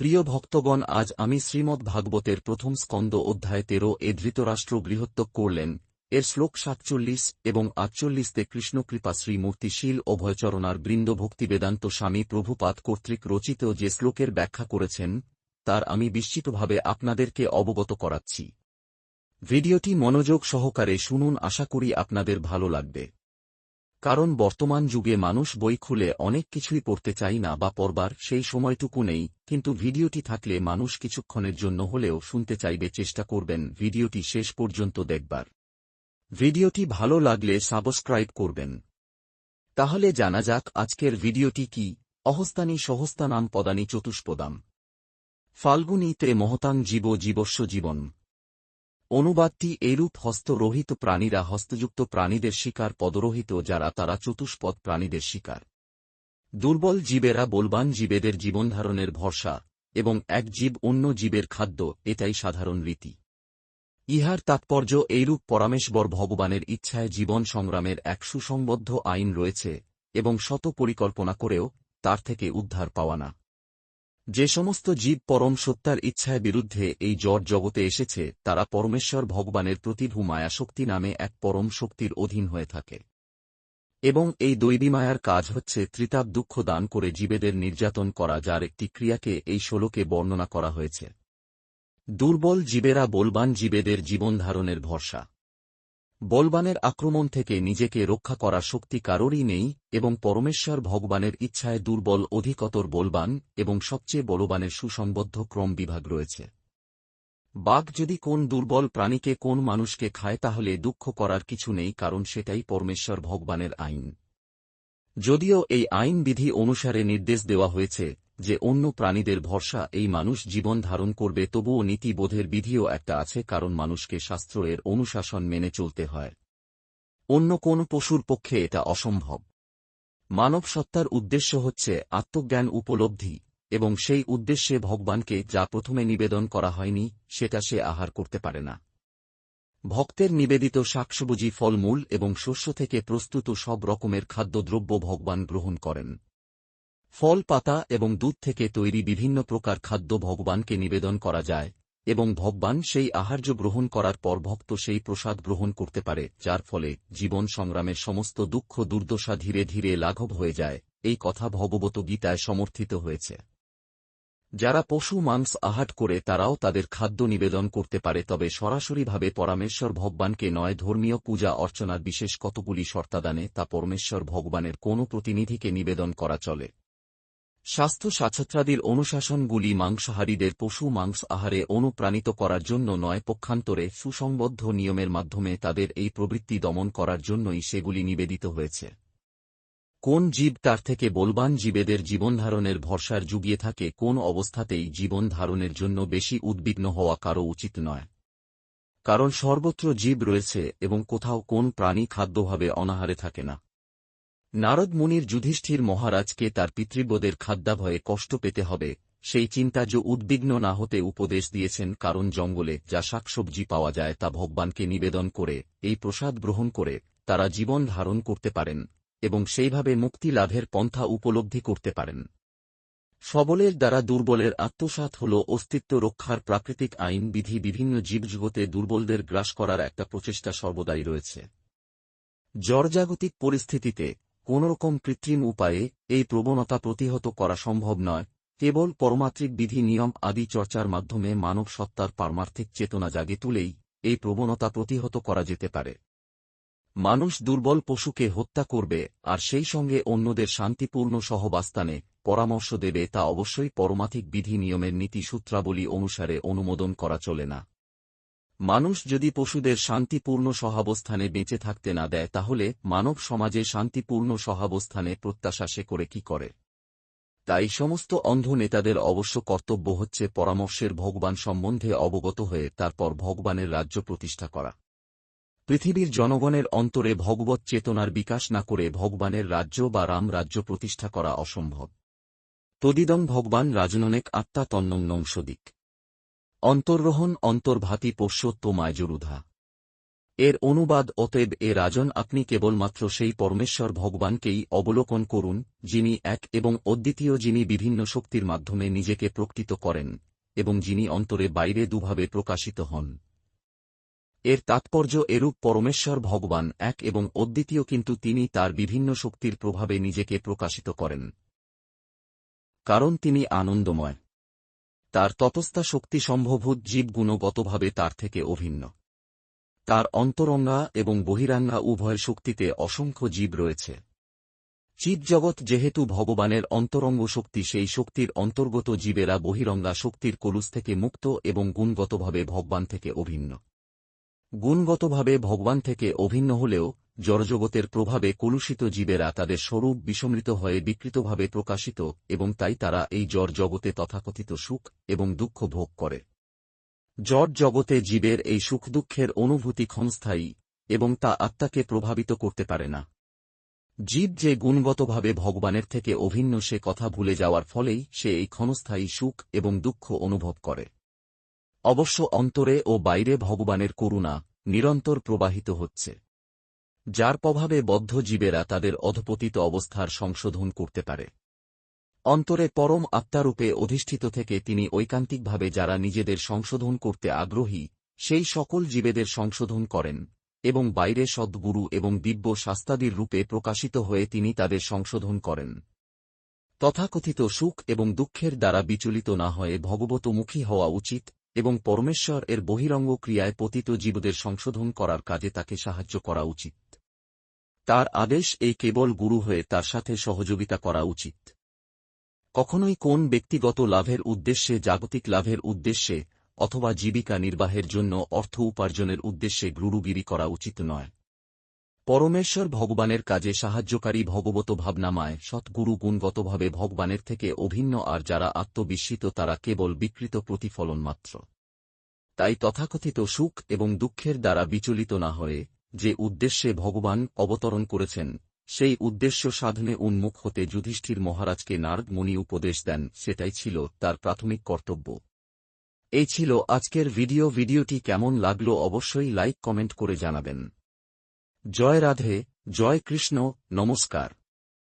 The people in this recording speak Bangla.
প্রিয় ভক্তগণ, আজ আমি শ্রীমদ্ ভাগবতের প্রথম স্কন্দ অধ্যায় তেরো এ ধৃতরাষ্ট্র গৃহত্যাগ করলেন। এর শ্লোক সাতচল্লিশ এবং আটচল্লিশতে কৃষ্ণকৃপা শ্রীমূর্তিশীল অভয়চরণার বৃন্দ ভক্তিবেদান্ত স্বামী প্রভুপাত কর্তৃক রচিত যে শ্লোকের ব্যাখ্যা করেছেন, তার আমি বিস্মিতভাবে আপনাদেরকে অবগত করাচ্ছি। ভিডিওটি মনোযোগ সহকারে শুনুন, আশা করি আপনাদের ভালো লাগবে। কারণ বর্তমান যুগে মানুষ বই খুলে অনেক কিছুই পড়তে চাই না বা পড়বার সেই সময়টুকু নেই, কিন্তু ভিডিওটি থাকলে মানুষ কিছুক্ষণের জন্য হলেও শুনতে চাইবে চেষ্টা করবেন ভিডিওটি শেষ পর্যন্ত দেখবার। ভিডিওটি ভালো লাগলে সাবস্ক্রাইব করবেন। তাহলে জানা যাক আজকের ভিডিওটি কি, অহস্তানি সহস্তানাম পদানি চতুষ্পদাম। ফাল্গুনীতে মহতাং জীব জীবস্ব জীবন। অনুবাদটি এরূপ হস্তরোহিত প্রাণীরা হস্তযুক্ত প্রাণীদের শিকার, পদরোহিত যারা, তারা চতুষ্পদ প্রাণীদের শিকার। দুর্বল জীবেরা বলবান জীবেদের জীবনধারণের ভরসা এবং এক জীব অন্য জীবের খাদ্য, এটাই সাধারণ রীতি। ইহার তাৎপর্য এইরূপ পরামেশ্বর ভগবানের ইচ্ছায় জীবন সংগ্রামের এক সুসংবদ্ধ আইন রয়েছে এবং শত পরিকল্পনা করেও তার থেকে উদ্ধার পাওয়া না। যে সমস্ত জীব পরম সত্তার ইচ্ছায় বিরুদ্ধে এই জট জগতে এসেছে, তারা পরমেশ্বর ভগবানের প্রতিভু মায়াশক্তি নামে এক পরম শক্তির অধীন হয়ে থাকে। এবং এই দৈবী মায়ার কাজ হচ্ছে ত্রিতাপ দুঃখ দান করে জীবেদের নির্যাতন করা, যার একটি ক্রিয়াকে এই শোলকে বর্ণনা করা হয়েছে। দুর্বল জীবেরা বলবান জীবেদের জীবনধারণের ভরসা। বলবানের আক্রমণ থেকে নিজেকে রক্ষা করার শক্তি কারোরই নেই এবং পরমেশ্বর ভগবানের ইচ্ছায় দুর্বল অধিকতর বলবান এবং সবচেয়ে বলবানের সুসংবদ্ধ ক্রম বিভাগ রয়েছে। বাঘ যদি কোন দুর্বল প্রাণীকে কোন মানুষকে খায় তাহলে দুঃখ করার কিছু নেই কারণ সেটাই পরমেশ্বর ভগবানের আইন। যদিও এই আইন বিধি অনুসারে নির্দেশ দেওয়া হয়েছে যে অন্য প্রাণীদের ভরসা এই মানুষ জীবন ধারণ করবে, তবুও নীতিবোধের বিধিও একটা আছে, কারণ মানুষকে শাস্ত্র এর অনুশাসন মেনে চলতে হয়। অন্য কোন পশুর পক্ষে এটা অসম্ভব। মানব সত্তার উদ্দেশ্য হচ্ছে আত্মজ্ঞান উপলব্ধি, এবং সেই উদ্দেশ্যে ভগবানকে যা প্রথমে নিবেদন করা হয়নি, সেটা সে আহার করতে পারে না। ভক্তের নিবেদিত শাকসবুজি ফলমূল, এবং শস্য থেকে প্রস্তুত সব রকমের খাদ্যদ্রব্য ভগবান গ্রহণ করেন। ফল, পাতা এবং দুধ থেকে তৈরি বিভিন্ন প্রকার খাদ্য ভগবানকে নিবেদন করা যায়, এবং ভগবান সেই আহার্য গ্রহণ করার পর ভক্ত সেই প্রসাদ গ্রহণ করতে পারে, যার ফলে জীবন সংগ্রামের সমস্ত দুঃখ দুর্দশা ধীরে ধীরে লাঘব হয়ে যায়। এই কথা ভগবত গীতায় সমর্থিত হয়েছে। যারা পশু মাংস আহাট করে তারাও তাদের খাদ্য নিবেদন করতে পারে, তবে সরাসরিভাবে পরমেশ্বর ভগবানকে নয়, ধর্মীয় পূজা অর্চনার বিশেষ কতগুলি শর্তাদানে তা পরমেশ্বর ভগবানের কোনো প্রতিনিধিকে নিবেদন করা চলে। স্বাস্থ্য সাছত্রাদির অনুশাসনগুলি মাংসাহারীদের পশু মাংস আহারে অনুপ্রাণিত করার জন্য নয়, পক্ষান্তরে সুসংবদ্ধ নিয়মের মাধ্যমে তাদের এই প্রবৃত্তি দমন করার জন্যই সেগুলি নিবেদিত হয়েছে। কোন জীব তার থেকে বলবান জীবেদের জীবনধারণের ভরসার যুগিয়ে থাকে, কোন অবস্থাতেই জীবন ধারণের জন্য বেশি উদ্বিগ্ন হওয়া কারও উচিত নয়। কারণ সর্বত্র জীব রয়েছে এবং কোথাও কোন প্রাণী খাদ্যভাবে অনাহারে থাকে না। নারদ মুনির যুধিষ্ঠির মহারাজকে তার পিতৃব্যদের খাদ্যাভয়ে কষ্ট পেতে হবে, সেই চিন্তা যে উদ্বিগ্ন না হতে উপদেশ দিয়েছেন কারণ জঙ্গলে যা শাকসবজি পাওয়া যায় তা ভগবানকে নিবেদন করে, এই প্রসাদ গ্রহণ করে তারা জীবন ধারণ করতে পারেন এবং সেইভাবে মুক্তি লাভের পন্থা উপলব্ধি করতে পারেন। সবলের দ্বারা দুর্বলের আত্মসাত হল অস্তিত্ব রক্ষার প্রাকৃতিক আইন বিধি বিভিন্ন জীবজগতে দুর্বলদের গ্রাস করার একটা প্রচেষ্টা সর্বদাই রয়েছে। জর্জাগতিক পরিস্থিতিতে কোনরকম কৃত্রিম উপায়ে এই প্রবণতা প্রতিহত করা সম্ভব নয়, কেবল পরমাত্রিক বিধি নিয়ম আদি চর্চার মাধ্যমে মানব সত্তার পারমার্থিক চেতনা জাগে তুলেই এই প্রবণতা প্রতিহত করা যেতে পারে। মানুষ দুর্বল পশুকে হত্যা করবে আর সেই সঙ্গে অন্যদের শান্তিপূর্ণ সহবাস্তানে পরামর্শ দেবে তা অবশ্যই পরমাথিক বিধি নিয়মের নীতি সূত্রাবলী অনুসারে অনুমোদন করা চলে না। মানুষ যদি পশুদের শান্তিপূর্ণ সহাবস্থানে বেঁচে থাকতে না দেয়, তাহলে মানব সমাজে শান্তিপূর্ণ সহাবস্থানে প্রত্যাশা সে করে কি করে? তাই সমস্ত অন্ধ নেতাদের অবশ্য কর্তব্য হচ্ছে পরামর্শের ভগবান সম্বন্ধে অবগত হয়ে তারপর ভগবানের রাজ্য প্রতিষ্ঠা করা। পৃথিবীর জনগণের অন্তরে ভগবত চেতনার বিকাশ না করে ভগবানের রাজ্য বা রাম রাজ্য প্রতিষ্ঠা করা অসম্ভব। তদিদং ভগবান রাজননেক আত্মা তন্নং নংসদিক অন্তর্রহণ অন্তর্ভাতি পোষ্যোত্তমায় জরুধা এর অনুবাদ অতএব এ রাজন আপনি কেবলমাত্র সেই পরমেশ্বর ভগবানকেই অবলোকন করুন, যিনি এক এবং অদ্বিতীয় যিনি বিভিন্ন শক্তির মাধ্যমে নিজেকে প্রকৃত করেন, এবং যিনি অন্তরে বাইরে দুভাবে প্রকাশিত হন। এর তাৎপর্য এরূপ পরমেশ্বর ভগবান এক এবং অদ্বিতীয় কিন্তু তিনি তার বিভিন্ন শক্তির প্রভাবে নিজেকে প্রকাশিত করেন। কারণ তিনি আনন্দময়। তার ততস্থা শক্তি সম্ভভূত জীব গুণগতভাবে তার থেকে অভিন্ন। তার অন্তরঙ্গা এবং বহিরাঙ্গা উভয় শক্তিতে অসংখ্য জীব রয়েছে। জীবজগৎ যেহেতু ভগবানের অন্তরঙ্গ শক্তি, সেই শক্তির অন্তর্গত জীবেরা বহিরঙ্গা শক্তির কলুষ থেকে মুক্ত এবং গুণগতভাবে ভগবান থেকে অভিন্ন। গুণগতভাবে ভগবান থেকে অভিন্ন হলেও জড়জগতের প্রভাবে কলুষিত জীবেরা তাদের স্বরূপ বিসমৃত হয়ে বিকৃতভাবে প্রকাশিত এবং তাই তারা এই জড় জগতে তথাকথিত সুখ এবং দুঃখ ভোগ করে। জড় জগতে জীবের এই সুখ দুঃখের অনুভূতি ক্ষণস্থায়ী এবং তা আত্মাকে প্রভাবিত করতে পারে না। জীব যে গুণগতভাবে ভগবানের থেকে অভিন্ন সে কথা ভুলে যাওয়ার ফলেই সে এই ক্ষণস্থায়ী সুখ এবং দুঃখ অনুভব করে। অবশ্য অন্তরে ও বাইরে ভগবানের করুণা নিরন্তর প্রবাহিত হচ্ছে। যার প্রভাবে বদ্ধ জীবেরা তাদের অধপতিত অবস্থার সংশোধন করতে পারে। অন্তরে পরম আত্মারূপে অধিষ্ঠিত থেকে তিনি ঐকান্তিকভাবে যারা নিজেদের সংশোধন করতে আগ্রহী, সেই সকল জীবেদের সংশোধন করেন এবং বাইরে সদ্গুরু এবং দিব্য শাস্তাদির রূপে প্রকাশিত হয়ে তিনি তাদের সংশোধন করেন। তথাকথিত সুখ এবং দুঃখের দ্বারা বিচলিত না হয়ে ভগবতমুখী হওয়া উচিত এবং পরমেশ্বর এর বহিরঙ্গ ক্রিয়ায় পতিত জীবদের সংশোধন করার কাজে তাকে সাহায্য করা উচিত। তার আদেশ এই কেবল গুরু হয়ে তার সাথে সহযোগিতা করা উচিত। কখনোই কোন ব্যক্তিগত লাভের উদ্দেশ্যে, জাগতিক লাভের উদ্দেশ্যে, অথবা জীবিকা নির্বাহের জন্য অর্থ উপার্জনের উদ্দেশ্যে গুরুগিরি করা উচিত নয়। পরমেশ্বর ভগবানের কাজে সাহায্যকারী ভগবত ভাবনামায় সৎগুরু গুণগতভাবে ভগবানের থেকে অভিন্ন, আর যারা আত্মবিস্মিত, তারা কেবল বিকৃত প্রতিফলন মাত্র। তাই তথাকথিত সুখ এবং দুঃখের দ্বারা বিচলিত না হয়ে যে উদ্দেশ্যে ভগবান অবতরণ করেছেন, সেই উদ্দেশ্য সাধনে উন্মুখ হতে যুধিষ্ঠির মহারাজকে নারদ মণি উপদেশ দেন, সেটাই ছিল তার প্রাথমিক কর্তব্য। এই ছিল আজকের ভিডিও। ভিডিওটি কেমন লাগল অবশ্যই লাইক, কমেন্ট করে জানাবেন। জয় রাধে, জয় কৃষ্ণ, নমস্কার।